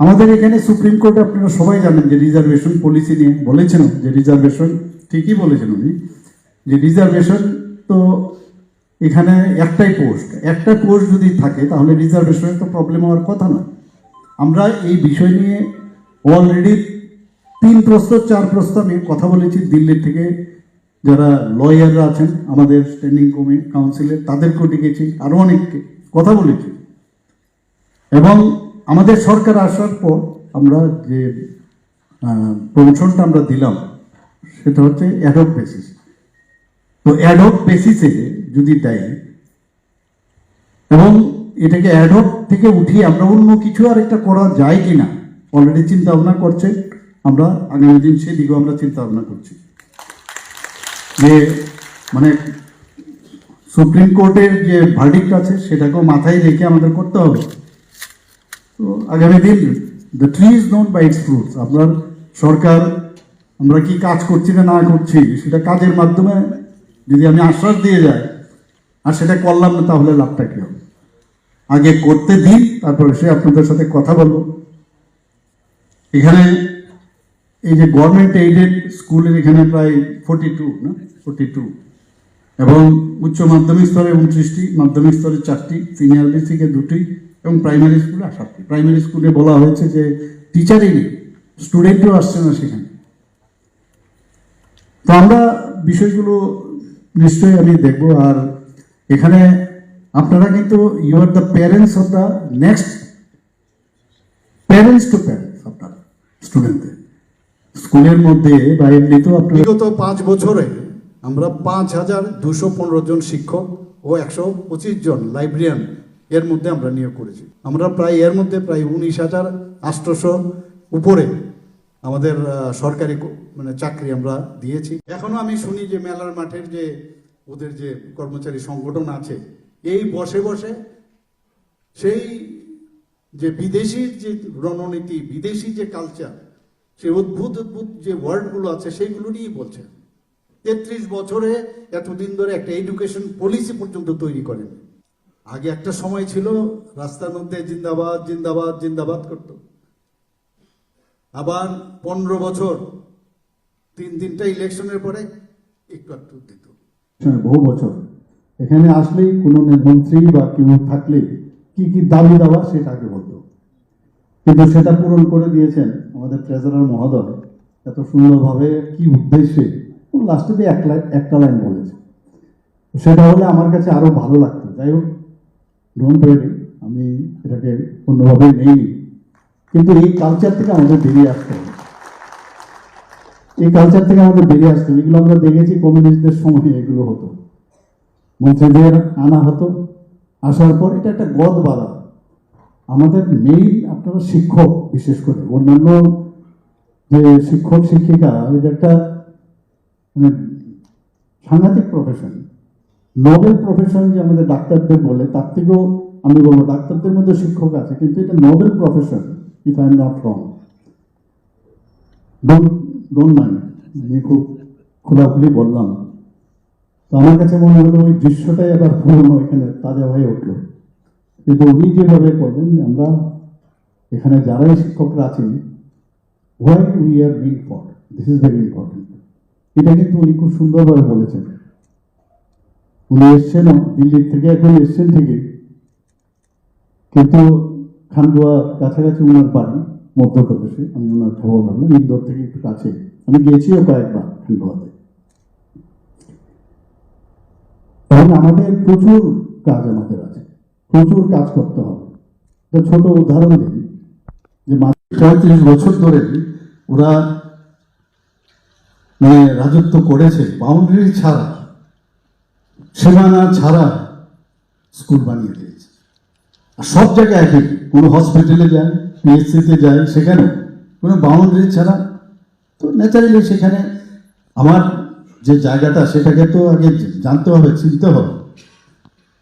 আমাদের এখানে supreme court আপনারা সবাই জানেন যে রিজার্ভেশন পলিসি নিয়ে বলেছেন যে রিজার্ভেশন, ঠিকই বলেছেন উনি, যে রিজার্ভেশন তো এখানে একটাই পোস্ট। একটা পোস্ট যদি থাকে তাহলে রিজার্ভেশনের তো প্রবলেম হওয়ার কথা না আমরা এই বিষয় নিয়ে অলরেডি তিন প্রস্তাব চার প্রস্তাব নিয়ে কথা বলেছি দিল্লি থেকে। যারা লয়াররা আছেন, আমাদের স্ট্যান্ডিং কমি কাউন্সিলে তাদেরকেও ডেকেছি আরও অনেককে কথা বলেছি। এবং আমাদের সরকার আসার পর আমরা যে প্রমোশনটা আমরা দিলাম, সেটা হচ্ছে অ্যাডক বেসিস তো অ্যাডক বেসিসে যদি দেয়, এবং এটাকে অ্যাডক থেকে উঠিয়ে আমরা অন্য কিছু আর একটা করা যায় কি না অলরেডি চিন্তা ভাবনা করছে, আমরা আগামী দিন সেদিকেও আমরা চিন্তা ভাবনা করছি। যে মানে সুপ্রিম কোর্টের যে ভার্ডিক্ট আছে, সেটাকেও মাথায় রেখে আমাদের করতে হবে। তো আগামী দিন the tree is known by its fruits আপনার সরকার, আমরা কি কাজ করছি না না করছি, সেটা কাজের মাধ্যমে যদি আমি আশ্বাস দিয়ে যাই, আর সেটা করলাম না, তাহলে লাভটা কী হবে? আগে করতে দিন, তারপরে সে আপনাদের সাথে কথা বলব। এখানে এই যে গভর্নমেন্ট এইডেড স্কুলের এখানে প্রায় ফোর্টি টু না? ফোর্টি টু এবং উচ্চ মাধ্যমিক স্তরে উনত্রিশটি, মাধ্যমিক স্তরে চারটি সিনিয়র বেসিকে দুটি এবং প্রাইমারি স্কুলে সাতটি প্রাইমারি স্কুলে বলা হয়েছে যে টিচারই নেই স্টুডেন্টও আসছে না সেখানে। তো আমরা বিষয়গুলো নিশ্চয়ই আমি দেখব আর এখানে আপনারা কিন্তু you are the parents of the next parents to parents আপনারা স্টুডেন্টদের স্কুলের মধ্যে বা এমনিতেও আপনারা বিগত পাঁচ বছরে আমরা পাঁচ হাজার দুশো পনেরো জন শিক্ষক ও একশো পঁচিশ জন লাইব্রেরিয়ান এর মধ্যে আমরা নিয়োগ করেছি। আমরা প্রায়, এর মধ্যে প্রায় উনিশ হাজার আটশোশো উপরে আমাদের সরকারি মানে চাকরি আমরা দিয়েছি। এখনও আমি শুনি যে মেলার মাঠের যে ওদের যে কর্মচারী সংগঠন আছে, এই বসে বসে সেই যে বিদেশির যে রণনীতি, বিদেশি যে কালচার সেই অদ্ভুত অদ্ভুত যে ওয়ার্ডগুলো আছে সেইগুলো নিয়েই বলছে। তেত্রিশ বছরে এতদিন ধরে একটা এডুকেশন পলিসি পর্যন্ত তৈরি করেন। আগে একটা সময় ছিল রাস্তার মধ্যে জিন্দাবাদ জিন্দাবাদ জিন্দাবাদ করতো। আবার পনেরো বছর তিন তিনটা ইলেকশনের পরে একটু একটু দিত হ্যাঁ, বহু বছর। এখানে আসলেই কোনো মন্ত্রী বা কেউ থাকলে কি কি দাবি দেওয়া সেটা আগে বলতো। কিন্তু সেটা পূরণ করে দিয়েছেন আমাদের ট্রেজারার মহোদয়। এত সুন্দরভাবে কি উদ্দেশ্যে লাস্টে দিয়ে এক একটা লাইন বলেছে। সেটা হলে আমার কাছে আরও ভালো লাগতো। যাই হোক ডোন্ট ওয়ারি আমি এটাকে অন্যভাবে নেই কিন্তু এই কালচার থেকে আমাদের বেরিয়ে আসতে হবে। এই কালচার থেকে আমাদের বেরিয়ে আসতে হবে। এগুলো আমরা দেখেছি কমিউনিস্টদের সময় এগুলো হতো। মন্ত্রীদের আনা হতো। আসার পর এটা একটা গদ বাধা। আমাদের মেইন আপনারা শিক্ষক বিশেষ করে, অন্যান্য যে শিক্ষক, শিক্ষিকা, এটা একটা মানে সাংঘাতিক প্রফেশন নোবেল প্রফেশন যে আমাদের ডাক্তারদের বলে, তার থেকেও আমি বলব ডাক্তারদের মধ্যে শিক্ষক আছে, কিন্তু এটা noble profession if I am not wrong don't আমি খুব খোলাখুলি বললাম। তো আমার কাছে মনে হলো ওই দৃশ্যটাই আবার পুরনো, এখানে তাজা হয়ে উঠল। কিন্তু উনি যেভাবে করলেন যে আমরা এখানে যারাই শিক্ষকরা আছেন why we are being for this is very important এটা কিন্তু উনি খুব সুন্দরভাবে বলেছেন। উনি এসছেনও দিল্লির থেকে এখন এসছেন থেকে। কিন্তু খানদুয়া কাছাকাছি ওনার বাড়ি, মধ্যপ্রদেশে। আমি ওনার খবর ভাবলাম ইন্দোর থেকে একটু কাছে। আমি গেছিও কয়েকবার খানদুয়াতে এবং আমাদের প্রচুর কাজ আমাদের আছে। প্রচুর কাজ করতে হবে। একটা ছোট উদাহরণ দিই, যে পঁয়ত্রিশ বছর ধরে ওরা মানে রাজত্ব করেছে বাউন্ডারি ছাড়া। সীমানা ছাড়া স্কুল বানিয়ে দিয়েছে। আর সব জায়গায় একই। কোনো হসপিটালে যায় পিএসসিতে যায়, সেখানে কোনো বাউন্ডারি ছাড়া। তো ন্যাচারালি সেখানে আমার যে জায়গাটা, সেটাকে তো আগে জানতে হবে, চিনতে হবে।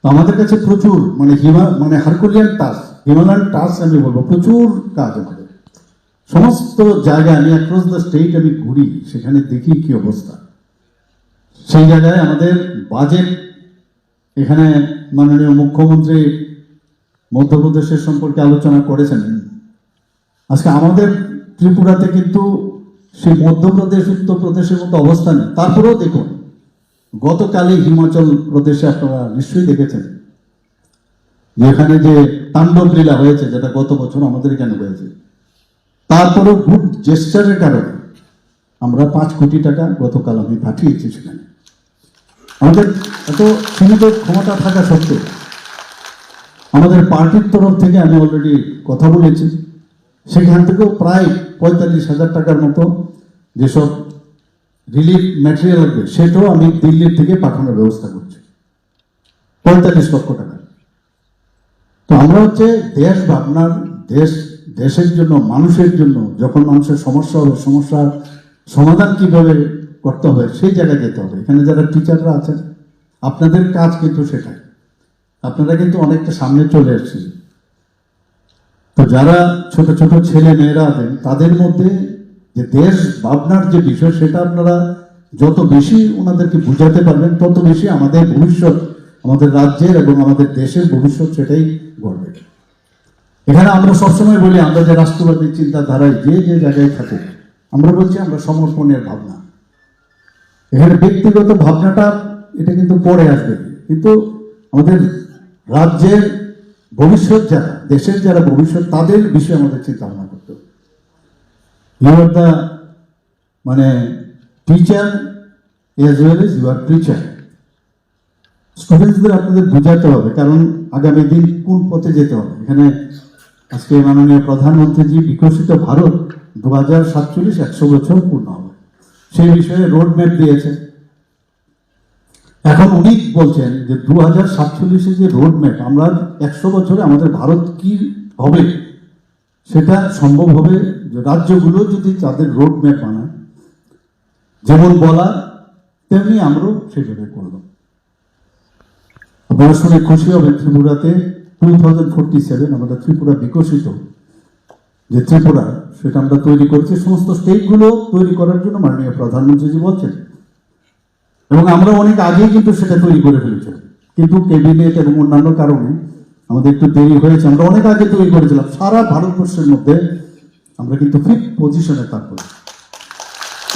তো আমাদের কাছে প্রচুর মানে হিমা মানে হারকুলিয়ান টাস, হিমালয়ান টাস আমি বলব, প্রচুর কাজ আমাদের। সমস্ত জায়গায় আমি অ্যাক্রস দ্য স্টেট আমি ঘুরি, সেখানে দেখি কি অবস্থা। সেই জায়গায় আমাদের বাজেট এখানে মাননীয় মুখ্যমন্ত্রী মধ্যপ্রদেশের সম্পর্কে আলোচনা করেছেন। আজকে আমাদের ত্রিপুরাতে কিন্তু সেই মধ্যপ্রদেশ, উত্তরপ্রদেশের মতো অবস্থা নেই। তারপরেও দেখুন, গতকালই হিমাচল প্রদেশে আপনারা নিশ্চয়ই দেখেছেন যেখানে যে তাণ্ডব লীলা হয়েছে, যেটা গত বছর আমাদের এখানে হয়েছে, তারপরেও গুড জেস্টারের কারণে আমরা পাঁচ কোটি টাকা গতকাল আমি পাঠিয়েছি সেখানে। আমাদের এত সীমিত ক্ষমতা থাকা সত্ত্বেও আমাদের পার্টির তরফ থেকে আমি অলরেডি কথা বলেছি। সেখান থেকেও প্রায় পঁয়তাল্লিশ হাজার টাকার মতো যেসব রিলিফ ম্যাটেরিয়াল লাগবে, সেটাও আমি দিল্লির থেকে পাঠানোর ব্যবস্থা করছি। পঁয়তাল্লিশ লক্ষ টাকা। তো আমরা হচ্ছে দেশ ভাবনার, দেশ, দেশের জন্য, মানুষের জন্য, যখন মানুষের সমস্যা হবে, সমস্যার সমাধান কীভাবে করতে হবে, সেই জায়গায় যেতে হবে। এখানে যারা টিচাররা আছেন, আপনাদের কাজ কিন্তু সেটাই। আপনারা কিন্তু অনেকটা সামনে চলে এসেছেন। তো যারা ছোট ছোট ছেলে মেয়েরা আছেন, তাদের মধ্যে যে দেশ ভাবনার যে বিষয়, সেটা আপনারা যত বেশি ওনাদেরকে বুঝাতে পারবেন, তত বেশি আমাদের ভবিষ্যৎ, আমাদের রাজ্যের এবং আমাদের দেশের ভবিষ্যৎ সেটাই গড়বে। এখানে আমরা সবসময় বলি, আমরা যে রাষ্ট্রবাদী চিন্তাধারায় যে যে জায়গায় থাকুক আমরা বলছি আমরা সমর্পণের ভাবনা। এখানে ব্যক্তিগত ভাবনাটা, এটা কিন্তু পরে আসবে। কিন্তু আমাদের রাজ্যের ভবিষ্যৎ যারা, দেশের যারা ভবিষ্যৎ, তাদের বিষয়ে আমাদের চিন্তা ভাবনা করতে হবে। ইউ আর দ্য মানে teacher as well as you are teacher স্টুডেন্টসদের আপনাদের বোঝাতে হবে, কারণ আগামী দিন কোন পথে যেতে হবে। এখানে আজকে মাননীয় প্রধানমন্ত্রীজি বিকশিত ভারত দু হাজার সাতচল্লিশ একশো বছর পূর্ণ হবে। সেই বিষয়ে রোড ম্যাপ দিয়েছে। এখন উনি বলছেন যে দু হাজার সাতচল্লিশে যে রোড ম্যাপ আমরা একশো বছরে আমাদের ভারত কি হবে, সেটা সম্ভব হবে রাজ্যগুলো যদি তাদের রোড ম্যাপ বানায় যেমন বলা, তেমনি আমরাও সেভাবে করব। আপনারা শুনে খুশি হবেন, ত্রিপুরাতে টু থাউজেন্ড ফোরটি সেভেন আমাদের ত্রিপুরা বিকশিত। যে ত্রিপুরা, সেটা আমরা তৈরি করেছি। সমস্ত স্টেটগুলো তৈরি করার জন্য মাননীয় প্রধানমন্ত্রীজি বলছেন। এবং আমরা অনেক আগেই কিন্তু সেটা তৈরি করে ফেলেছিলাম কিন্তু ক্যাবিনেট এবং অন্যান্য কারণে আমাদের একটু দেরি হয়েছে। আমরা অনেক আগে তৈরি করেছিলাম। সারা ভারতবর্ষের মধ্যে আমরা কিন্তু ফিফ পজিশনে থাকব।